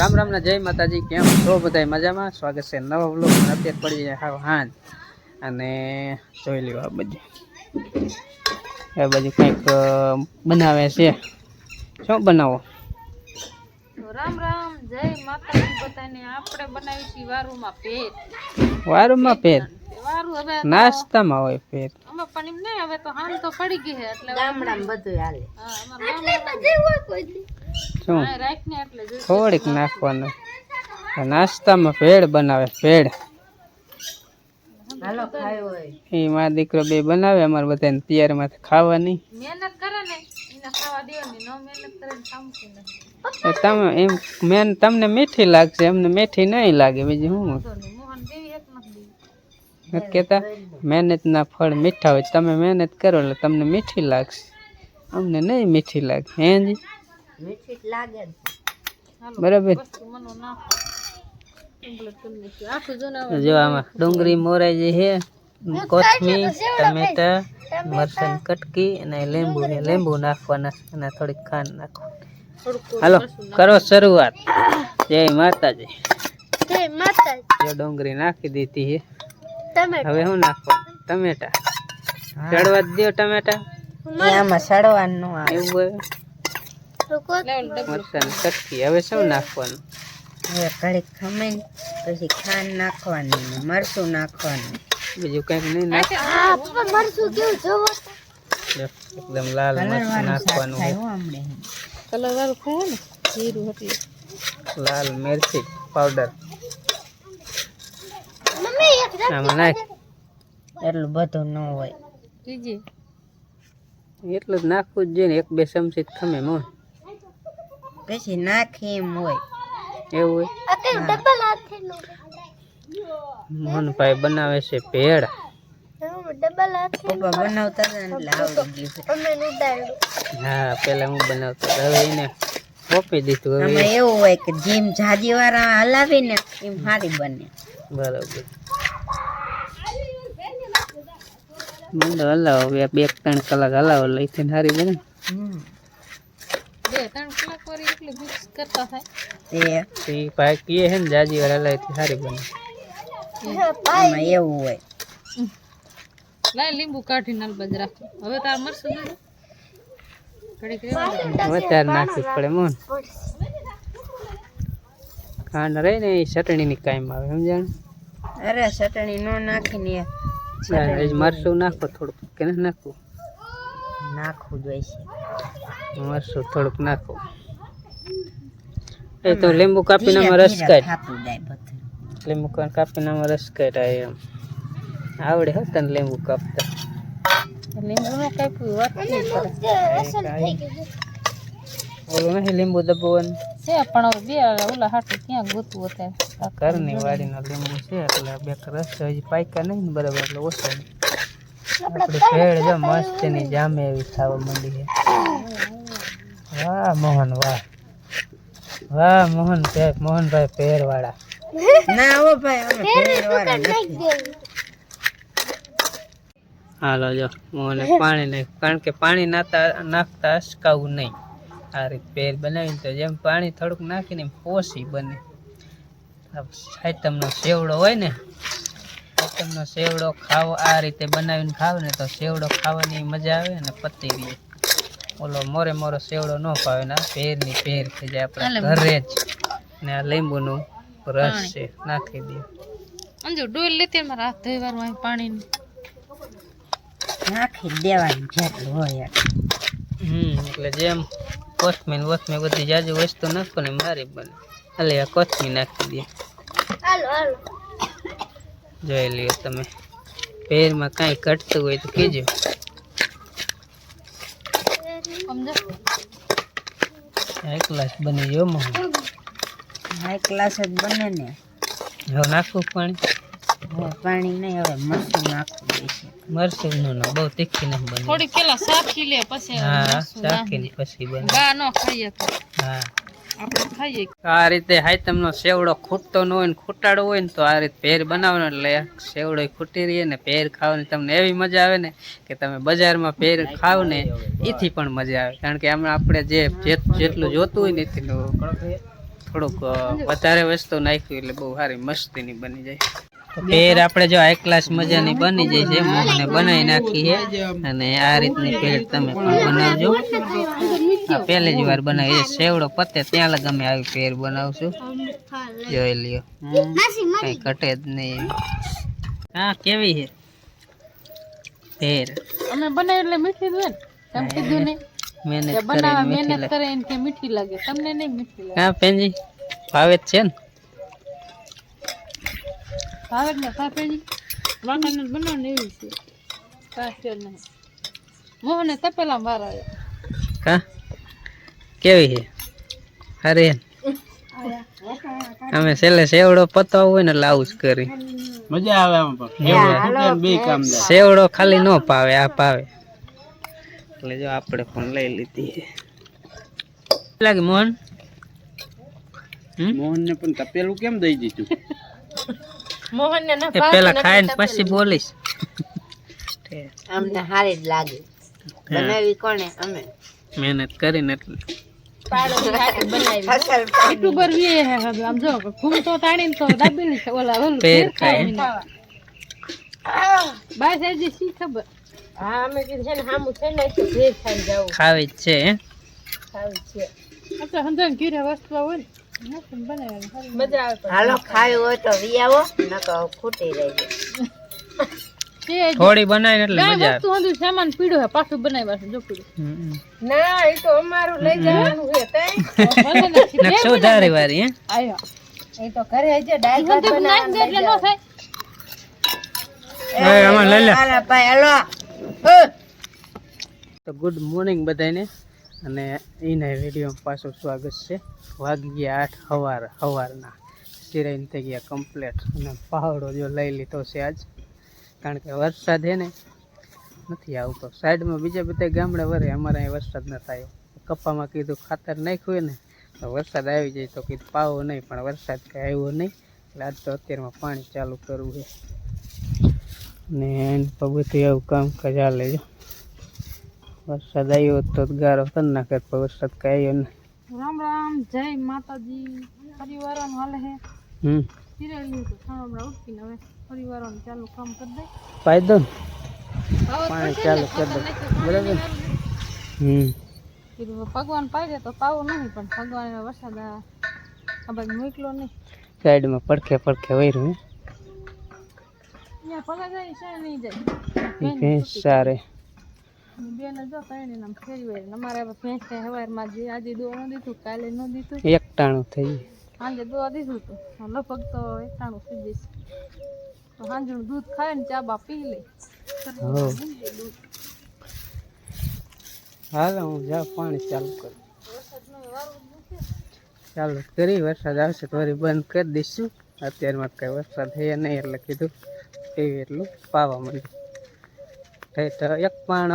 રામ રામ ના જય માતાજી કેમ છો બધા મજામાં? સ્વાગત છે નવા બ્લોગ અત્યારે પડી જાય હાવ હાંજ. અને જોઈ લ્યો આ બધું આ બધું કંઈક બનાવે છે. શું બનાવો? રામ રામ જય માતાજી બધાને. આપણે બનાવી છીએ વારુમાં પેટ વારુમાં પેટ વારુ હવે નાસ્તામાં હોય પેટ અમે પણ એમ નહીં હવે તો હાલ તો પડી ગઈ છે એટલે ગામડામાં બધું હાલે. હા અમારા શું? રાખને એટલે થોડીક નાખવાનું. નાસ્તામાં ભેળ બનાવે ભેળ. હાલો ખાયો હોય. એ મારા દીકરો બે બનાવે અમારે બધાને તૈયારમાં ખાવાની. મહેનત કરે ને એને ખાવા દેવાની ન મહેનત કરે ને ખામતું નથી તમે એમ મેન તમને મીઠી લાગશે એમને મીઠી નહીં લાગે બીજું શું તો નહીં મોહન દેવી એક નથી દેવી નથી કહેતા મહેનતના ફળ મીઠા હોય. તમે મહેનત કરો એટલે તમને મીઠી લાગશે. અમને નહીં મીઠી લાગે હે જી મીઠી જ લાગે ને. હાલો બરાબર. વસ્તુ મનો નાખો. કમ્પ્લીટ કરી નાખ્યું. આખું જો ને હવે જો આમાં ડુંગળી મોરાઈ જે છે કોથમીર ટમેટા મરચાં કટકી અને લીંબુ છે લીંબુ નાખવાના અને થોડીક ખાંડ નાખો થોડુંક હાલો મરચું કરો શરૂઆત. જય માતાજી. જય માતા જો ડુંગળી નાખી દીધી છે. તમે હવે શું નાખવાનું ટમેટા. ચડવા જ દો ટમેટા. આમાં સડવાનું નું આવે. એવું હોય? લેવલ ડબલું. મરચાં કટકી હવે શું નાખવાનું? હવે ઘડીક ખમીને પછી ખાંડ નાખવાની ને મરચું નાખવાનું. બીજું કંઈક નહીં નાખ મરચું કેવું જોવો જો, એકદમ લાલ મરચ નાખવાનું છે. હમણે. કલર વાળું ખાય ને જીરું એટલે લાલ મિરચી પાવડર આમાં નાખ. એટલું બધું ન હોય. એટલું જ નાખવું જ જોઈએ ને એક બે ચમચી ખમે મોન પછી નાખી એમ હોય. એવું હોય? મોહનભાઈ બનાવે છે ભેળ. પપ્પા બનાવતા હતા હા પેલા હું બનાવતો હવે એને ઓપી દીધું. હવે એવું હોય કે જેમ જાજી વાળા હલાવી ને એમ સારી બને. બરાબર. મંડો હલાવો બે બે ત્રણ કલાક હલાવો લઈથી સારી બને. બે ત્રણ કલાક વાળી એટલે મિક્સ કરતા થાય. તે એ ભાઈ કીએ છે ને જાજી વાર હલાવી બને. એવું હોય. લાય લીંબુ કાઢીને અલબજ રાખો. હવે તાર મરસું દે ઘડીક રેવા દે. પડે મોન ખાંડ રહી ને એ ચટણીની કાયમ આવે સમજાણ અરે ચટણી નો નાખીને મરચું નાખો થોડુંક. કે નથી નાખવું? નાખવું જોઈશે. મરચું થોડુંક નાખો. એ તો લીંબુ કાપીને આમાં રસ કાઢ. લીંબુ કાપીને આમાં રસ કાઢાય એમ. આવડે હો તને લીંબુ કાપતા. લીંબુ નો કાપ્યું વાત ઓલું નહીં લીંબુ દબાવવાનું? છે પણ બે ઓલા હાટું ક્યાં ગોતું અત્યારે? ઘરની વાડીનો લીંબુ છે એટલે બે રસ હજી પાક્યા નહીં ને બરાબર એટલે ઓછા આપણી ભેળ જો મસ્તની જામે એવી ખાવા માંડી છે. વાહ મોહન વાહ. વાહ મોહન સાહેબ મોહનભાઈ ભેર વાળા ના ઓ ભાઈ અમે ફેરવાળા નથી. હાલો જો મોહને પાણી નાખ કારણ કે પાણી નાતા નાખતા અસકાવું નહીં. આ રીતે પેર બનાવીને તો જેમ પાણી થોડુંક નાખીને એમ પોસી બને. આ સાયતમનો સેવડો હોય ને સાયતમનો સેવડો ખાવો આ રીતે બનાવીને ખાવ ને તો સેવડો ખાવાની મજા આવે ને પતી ગઈ. ઓલો મોરે મોરો સેવડો ન ભાવે ને આ પેરની પેર થઈ જાય આપણે ઘરે જ. ને આ લીંબુનું રસ છે નાખી દઈએ અંજુ ડોલ લેતી મારા હાથ ધોઈ વાળું પાણી નાખી દેવાનું જેટલું હોય. હમ એટલે જેમ કોથમીર વોથમીર બધી જાજુ વસ્તુ નાખો ને મારી બને. એટલે આ કોથમીર નાખી દે. જોઈ લ્યો તમે. પેરમાં કાંઈ કટતું હોય તો કહેજો. સમજો? એક બની ગયો હાઈ ક્લાસ જ બને ને. હવે નાખવું પાણી? હવે પાણી નહીં હવે મરચું નાખવું જોઈશે મરચું નું ના બહુ તીખી ના બને. થોડી પેલા સાખી લે પછી હા મરચું નાખી ચાખીને દે. પછી બને. બા નો ખાઈએ તો. હા. આપણે ખાઈએ. આ રીતે હાઈતમનો સેવડો ખૂટતો ન હોય ને ખૂટાડો હોય ને તો આ રીતે ભેર બનાવવાનો એટલે સેવડો ખૂટી રહીએ ને પેર ખાવાની તમને એવી મજા આવે ને કે તમે બજારમાં પેર ખાવ ને એથી પણ મજા આવે. કારણ કે આમાં આપણે જે જેટલું જોતું હોય ને એટલું થોડુંક વધારે વસ્તુ નાખ્યું એટલે બહુ સારી મસ્તીની બની જાય. પેર આપણે જો હાઈ ક્લાસ મજાની બની જાય છે, મોહને બનાવી નાખી છે. અને આ રીતની પેર તમે પણ બનાવજો. આ પહેલી જ વાર બનાવી છે. સેવડો પતે ત્યાં લગ અમે આવી પેર બનાવશું. જોઈ લ્યો. કઈ ઘટે જ નહીં હા કેવી છે? પેર અમે બનાવી એટલે મીઠી જ હોય ને. કીધું ને મહેનત બનાવવા મહેનત કરે એને કે મીઠી લાગે. તમને નહીં મીઠી લાગે. હા પેનજી ભાવે જ છે ને? ભાવે ને ભાવે પેનજી વાંકાને બનાવને એવી છે. છે નહીં મોહને તપેલા મારા કા કેવી છે? અરે અમે છેલ્લે સેવડો પતાવ હોય ને લાઉસ જ કરી. મજા આવે આમાં બે કામ સેવડો ખાલી નો પાવે આ પાવે. એટલે જો આપણે પણ લઈ લીધી છે. લાગે મોહન? હમ? મોહન ને પણ તપેલું કેમ દઈ દીધું? મોહનને ન એ પેલા ખાઈને પછી બોલીશ. અમને હારી જ લાગે. બનાવી કોણે? અમે. મહેનત કરીને એટલે. તો તો ને ને તો ખાવી છે ને હાલો ખાવી હોય તો વી આવો નકો ખૂટી રહી થોડી બનાવીને એટલે મજા વસ્તુ હંધું સામાન પીડો હે પાછું બનાવ્યા છે જો ના એ તો અમારું લઈ જવાનું હે ને નક્ષો ધારી વારી હે? આયો. એ તો ઘરે હજે દાળ ભાત હંધું એટલે નો થાય. એ અમાર લઈ લે. આલા ભાઈ હાલો. તો ગુડ મોર્નિંગ બધાને અને એના વિડીયોમાં પાછું સ્વાગત છે. વાગી ગયા આઠ સવાર સવારના સિરાઈને થઈ ગયા કમ્પ્લેટ અને પહાડો જો લઈ લીધો છે આજ. કારણ કે વરસાદ હે ને નથી આવતો સાઈડમાં બીજા બધા ગામડે વરે અમારે અહીં વરસાદ ન થાય. કપ્પામાં કીધું ખાતર નાખ્યું ને તો વરસાદ આવી જાય તો કીધું પાવો નહીં પણ વરસાદ કંઈ આવ્યો નહીં. એટલે આજ તો અત્યારમાં પાણી ચાલુ કરવું છે ને એની પગથી આવું એવું કામકાજ હાલે છે. વરસાદ આવ્યો તો ગારો કરી નાખે પણ વરસાદ કંઈ આવ્યો ને. રામ રામ જય માતાજી. પરિવાર હાલે હે. હમ. હમણાં ઉઠીને હવે પરિવારોનું ચાલુ કામ કરી દે. પાઈ પાણી ચાલુ કરી બરાબર? હમ. ભગવાન પાડે તો પાવો નહીં પણ ભગવાન વરસાદ આ બાજુ મોકલો નહીં. સાઈડમાં પડખે પડખે વૈરું ભેંસ સારે. બેન જો કઈ નામ ફેરી હોય અમારે હવે ભેંસ જે આજે દોવા ન દીધું કાલે ન દીધું. એકટાણું થઈ સાંજે દોવા દીધું હતું. લગભગ તો એકાણું થઈ જઈશ તો સાંજનું દૂધ ખાય ને ચા બા પી લે. હાલો હાલ હું જા પાણી ચાલુ કરું. ચાલુ કરી વરસાદ આવશે તો વળી બંધ કરી દઈશું. અત્યારમાં કઈ વરસાદ થયા નહીં એટલે કીધું એવી એટલું પાવા મળ્યું ઠેઠ એક પાણ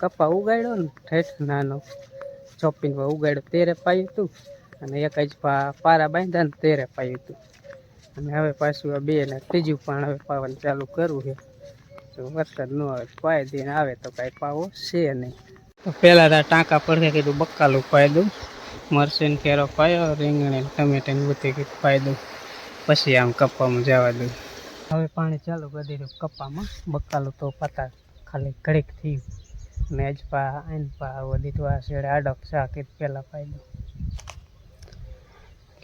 કપા ઉગાડ્યો ને ઠેઠ નાનો ચોપીનમાં ઉગાડ્યો. તેરે પાયું હતું અને એક જ પારા બાંધ્યા ને તેરે પાયું હતું. અને હવે પાછું આ બે ને ત્રીજું પણ હવે પાવાનું ચાલુ કરવું છે. જો વરસાદ ન આવે પાય દઈને આવે તો કાંઈ પાવો છે નહીં. તો પહેલાં તો ટાંકા પડે કીધું બક્કાલું પાઈ દઉં. મરસીન કેરો પાયો, રીંગણી ટમેટાને બધી કીધું પાઈ દઉં. પછી આમ કપ્પામાં જવા દઉં. હવે પાણી ચાલુ કરી દીધું કપ્પામાં. બક્કાલું તો પતા ખાલી ઘડીક થયું ને જ પા આઈન પા વધી તો આ શેડે આડક શાક એ પહેલાં પાઈ દઉં.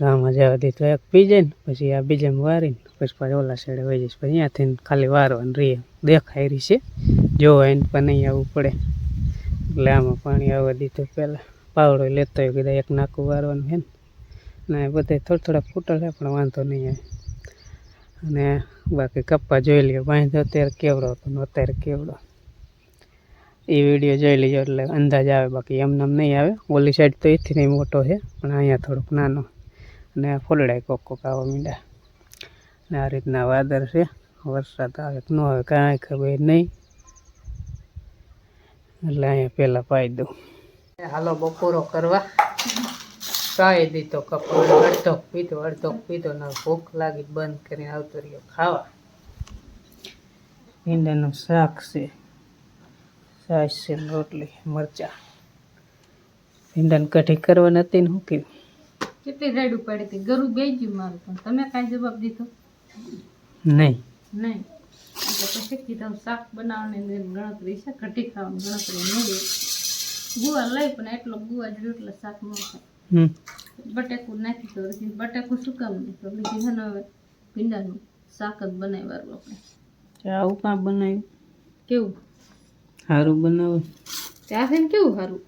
આમાં જવા દીધું એક પી જાય ને, પછી આ બીજામાં વારીને, પછી પાછી ઓલા સાઈડે વહી જઈશ. પછી અહીંયાથી ખાલી વારવાનું રહે. દેખાય રહી છે. જોવા એને પણ નહીં આવવું પડે. એટલે આમાં પાણી આવવા દીધું પહેલાં પાવડો લેતો હોય, કીધા એક નાકું વારવાનું છે ને. ને બધે થોડા થોડા ફૂટલ છે પણ વાંધો નહીં આવે. અને બાકી કપ્પા જોઈ લઈએ બાંધ્યો અત્યારે કેવડો હતો ને અત્યારે કેવડો. એ વીડિયો જોઈ લેજો એટલે અંદાજ આવે, બાકી એમને એમ નહીં આવે. ઓલી સાઈડ તો એથી નહીં મોટો છે પણ અહીંયા થોડોક નાનો. આ ફોલડાય કોક કોક આવવા માંડ્યા. ને આ રીતના વાદળ છે. વરસાદ આવે કે ન આવે કાંઈ ખબર નહીં. એટલે અહીંયા પહેલાં પાઈ દઉં. હાલો બપોરો કરવા. કાંઈ દીધો કપડો અડધો, પીધો અડધો પીધો ને ભૂખ લાગી બંધ કરીને આવતો રહ્યો ખાવા. ભીંડાનું શાક છે. છાશ છે રોટલી, મરચાં. ભીંડાની કઢી કરવાની હતી ને શું કર્યું કેટલી રેડ ઉપાડી હતી? ગરું બે ગયું મારું પણ. તમે કાંઈ જવાબ દીધો? નહીં. નહીં. પછી કીધું શાક બનાવવાની ને ગણતરી છે ઘટી ખાવાની ગણતરી નહીં ગુવા લઈ પણ એટલો ગુવા જોયું એટલે શાક ન થાય હમ. બટેકું નાખી તો પછી બટેકું શું કામ નહીં તો એટલે કીધું ને હવે ભીંડાનું શાક જ બનાવવાનું આપણે. આવું કાં બનાવ્યું? કેવું? સારું બનાવે ત્યાં છે ને કેવું સારું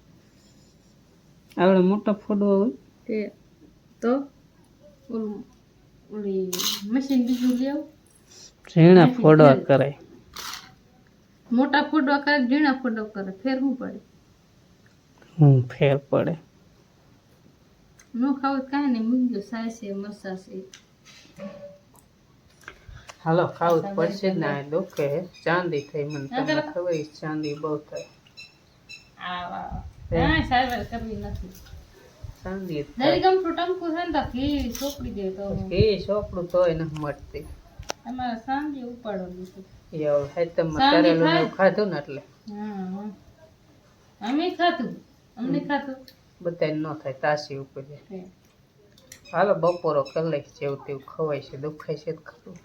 આવડે મોટા ફોડો હોય. તે તો ઓલું ઓલી મશીન બીજું લેવું. ઝીણા ફોડવા કરે. મોટા ફોડવા કરે ઝીણા ફોડવા કરે ફેર શું પડે? હું ફેર પડે. ન ખાવું કાંઈ નહીં મૂકી દો સાય છે મરસા છે. હાલો ખાવું પડશે જ ને આ દુખે ચાંદી થઈ મને તમને ખબર ચાંદી બહુ થાય. કાંઈ સારવાર કરવી નથી. તો ઘી દે તો. તોય અમારે સાંજે ઉપાડો દીધું ને ખાધું ને એટલે. હા. અમે ખાધું. અમને ખાધું. ન થાય તાસી ઉપર. હાલો બપોરો કલાક જેવું તેવું ખવાય છે દુખાય છે ખરું.